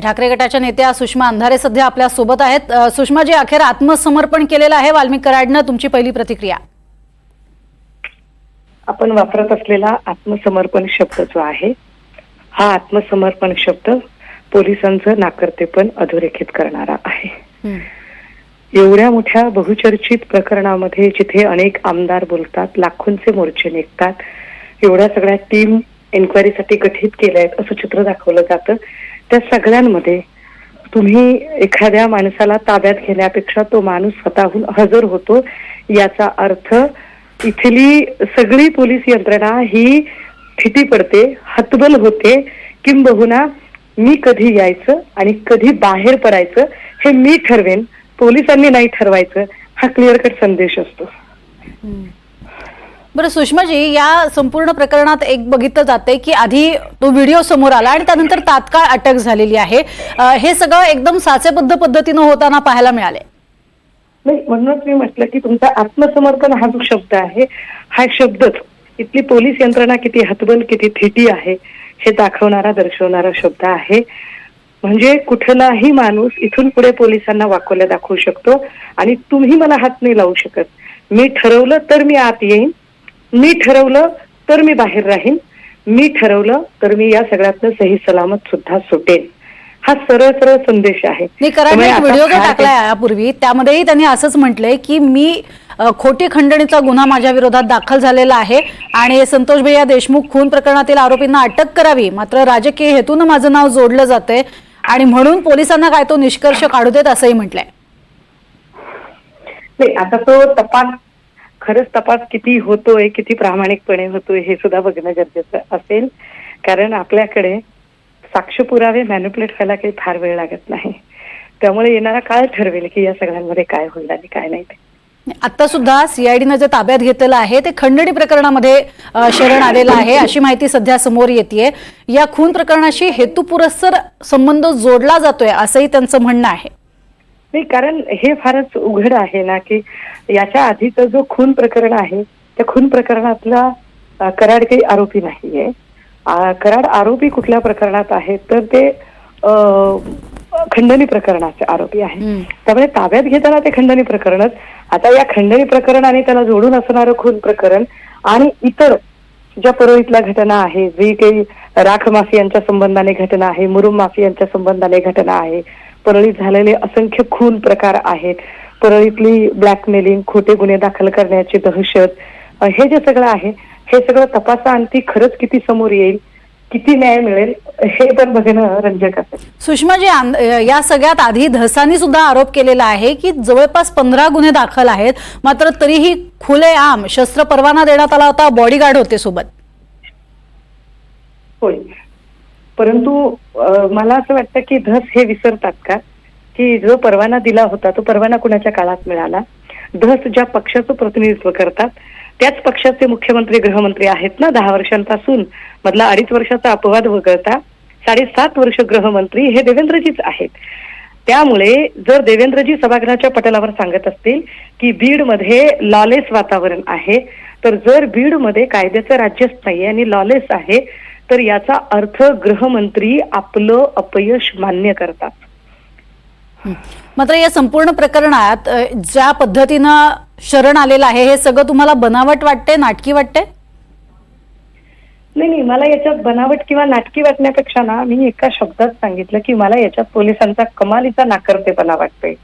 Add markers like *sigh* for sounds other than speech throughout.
ठाकरे गटाच्या नेत्या सुषमा अंधारे सध्या आपल्यासोबत आहेत. अ, सुषमाजी अखेर आत्मसमर्पण केलेलं आहे वाल्मिक कराडनं. तुमची पहिली प्रतिक्रिया? आपण वापरत असलेला आत्मसमर्पण शब्द जो आहे हा आत्मसमर्पण शब्द पोलिसांचं नाकर्तेपण अधोरेखित करणारा आहे. एवढ्या मोठ्या बहुचर्चित प्रकरणामध्ये जिथे अनेक आमदार बोलतात लाखोंचे मोर्चे निघतात एवढ्या सगळ्या टीम एन्क्वायरीसाठी गठीत केल्या आहेत असं चित्र दाखवलं जातं. त्या सगळ्यांमध्ये तुम्ही एखाद्या माणसाला ताब्यात घेण्यापेक्षा तो माणूस स्वतःहून हजर होतो याचा अर्थ इथली सगळी पोलीस यंत्रणा ही फिटी पडते हतबल होते किंबहुना मी कधी यायचं आणि कधी बाहेर पडायचं हे मी ठरवेन पोलिसांनी नाही ठरवायचं हा क्लिअर कट संदेश असतो. बरं सुषमाजी या संपूर्ण प्रकरणात एक बघितलं जाते की आधी तो व्हिडिओ समोर आला आणि त्यानंतर तात्काळ अटक झालेली आहे. हे सगळं एकदम साचेबद्ध पद्धतीनं होताना पाहायला मिळाले नाही म्हणूनच मी म्हटलं की तुमचा आत्मसमर्पण हा जो शब्द आहे हा शब्दच. इथली पोलीस यंत्रणा किती हतबल किती थिटी आहे हे दाखवणारा दर्शवणारा शब्द आहे. म्हणजे कुठलाही माणूस इथून पुढे पोलिसांना वाकवल्या दाखवू शकतो आणि तुम्ही मला हात नाही लावू शकत. मी ठरवलं तर मी आत येईन मी ठरवलं तर मी बाहेर राहीन. मी ठरवलं तर मी या सगळ्यातनं सही सलामत सुद्धा सुटेन. हा सरळ सरळ संदेश आहे. मी आता व्हिडिओ टाकलाय यापूर्वी. त्यामध्येही त्यांनी असंच म्हटलंय की मी खोटी खंडणीचा गुन्हा माझ्या विरोधात दाखल झालेला आहे आणि संतोष भैया देशमुख खून प्रकरणातील आरोपींना अटक करावी. मात्र राजकीय हेतून माझं नाव जोडलं जातंय आणि म्हणून पोलिसांना काय तो निष्कर्ष काढू देत असंही म्हटलंय. नाही आता तो तपास खरंच तपास किती होतोय किती प्रामाणिकपणे होतोय हे सुद्धा बघणं गरजेचं असेल. कारण आपल्याकडे साक्ष पुरावे मॅन्युप्युलेट व्हायला काही फार वेळ लागत नाही. त्यामुळे येणारा काळ ठरवेल की या सगळ्यांमध्ये काय होईल आणि काय नाही ते. आता सुद्धा सीआयडीनं जे ताब्यात घेतलेलं आहे ते खंडणी प्रकरणामध्ये शरण आलेलं आहे अशी माहिती सध्या समोर येते या खून प्रकरणाशी हेतुपुरस्सर संबंध जोडला जातोय असंही त्यांचं म्हणणं आहे. नाही कारण हे फारच उघड आहे ना की याच्या आधीचं जो खून प्रकरण आहे त्या खून प्रकरणातला कराड काही आरोपी नाहीये. कराड आरोपी कुठल्या प्रकरणात आहे तर ते खंडणी प्रकरणाचे आरोपी आहे. त्यामुळे ताब्यात घेताना ते खंडणी प्रकरणच. आता या खंडणी प्रकरण आणि त्याला जोडून असणारं खून प्रकरण आणि इतर ज्या परळीतल्या घटना आहे जी काही राख माफियांच्या संबंधाने घटना आहे मुरुम माफियांच्या संबंधाने घटना आहे परळीत झालेले असंख्य खून प्रकार आहेत. परळीतली ब्लॅकमेलिंग खोटे गुन्हे दाखल करण्याची दहशत हे जे सगळं आहे हे सगळं तपासा आणि ती खरंच किती समोर येईल किती न्याय मिळेल हे पण बघणं रंजक असेल सुषमाजी या सगळ्यात आधी धसानी सुद्धा आरोप केलेला आहे की जवळपास पंधरा गुन्हे दाखल आहेत मात्र तरीही खुलेआम शस्त्र परवाना देण्यात आला होता बॉडीगार्ड होते सोबत. होय. परंतु मला असं वाटतं की धस हे विसरतात का? की जो परवाना दिला होता तो परवाना कुणाच्या काळात मिळाला? धस ज्या पक्षाचं प्रतिनिधित्व करतात त्याच पक्षाचे मुख्यमंत्री गृहमंत्री आहेत ना दहा वर्षांपासून. मधला अडीच वर्षाचा अपवाद वगळता साडेसात वर्ष गृहमंत्री हे देवेंद्रजीच आहेत. त्यामुळे जर देवेंद्रजी सभागृहाच्या पटलावर सांगत असतील की बीडमध्ये लॉलेस वातावरण आहे तर जर बीडमध्ये कायद्याचं राज्यच नाही आणि लॉलेस आहे तर याचा अर्थ गृहमंत्री आपलं अपयश मान्य करतात. मात्र या संपूर्ण प्रकरणात ज्या पद्धतीनं शरण आलेलं आहे हे सगळं तुम्हाला बनावट वाटते नाटकी वाटते? नाही नाही मला याच्यात बनावट किंवा नाटकी वाटण्यापेक्षा ना मी एका शब्दात सांगितलं की मला याच्यात पोलिसांचा कमालीचा नाकर्तेपणा वाटतोय.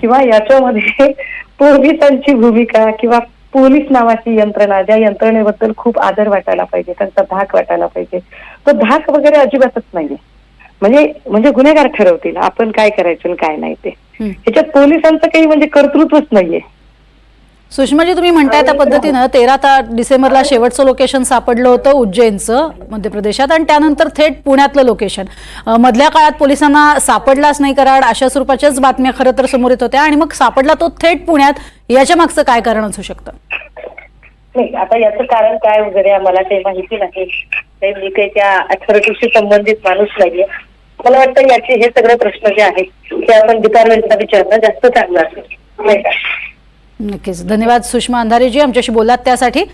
किंवा याच्यामध्ये *laughs* पोलिसांची भूमिका किंवा पोलीस नावाची यंत्रणा ज्या यंत्रणेबद्दल खूप आदर वाटायला पाहिजे त्यांचा धाक वाटायला पाहिजे. तो धाक वगैरे अजिबातच नाहीये. म्हणजे म्हणजे गुन्हेगार ठरवतील आपण काय करायचं आणि काय नाही ते. हं. ह्याच्यात पोलिसांचं काही म्हणजे कर्तृत्वच नाहीये. सुषमाजी तुम्ही म्हणताय त्या पद्धतीनं तेरा ता डिसेंबरला शेवटचं लोकेशन सापडलं होतं उज्जैनचं मध्य प्रदेशात आणि त्यानंतर थेट पुण्यातलं लोकेशन मधल्या काळात पोलिसांना सापडलाच नाही कराड अशा स्वरूपाच्याच बातम्या खरं तर समोर येत होत्या आणि मग सापडला तो थेट पुण्यात. याच्या मागचं काय कारण असू शकतं? नाही आता याचं कारण काय वगैरे आम्हाला काही माहिती नाही. काही मी काही त्या अथॉरिटीशी संबंधित माणूस नाहीये. मला वाटतं याचे हे सगळे प्रश्न जे आहेत ते आपण डिपार्टमेंटला विचारणं जास्त चांगलं असेल. नाही का? नक्कीच. धन्यवाद सुषमा अंधारेजी आमच्याशी बोलात त्यासाठी.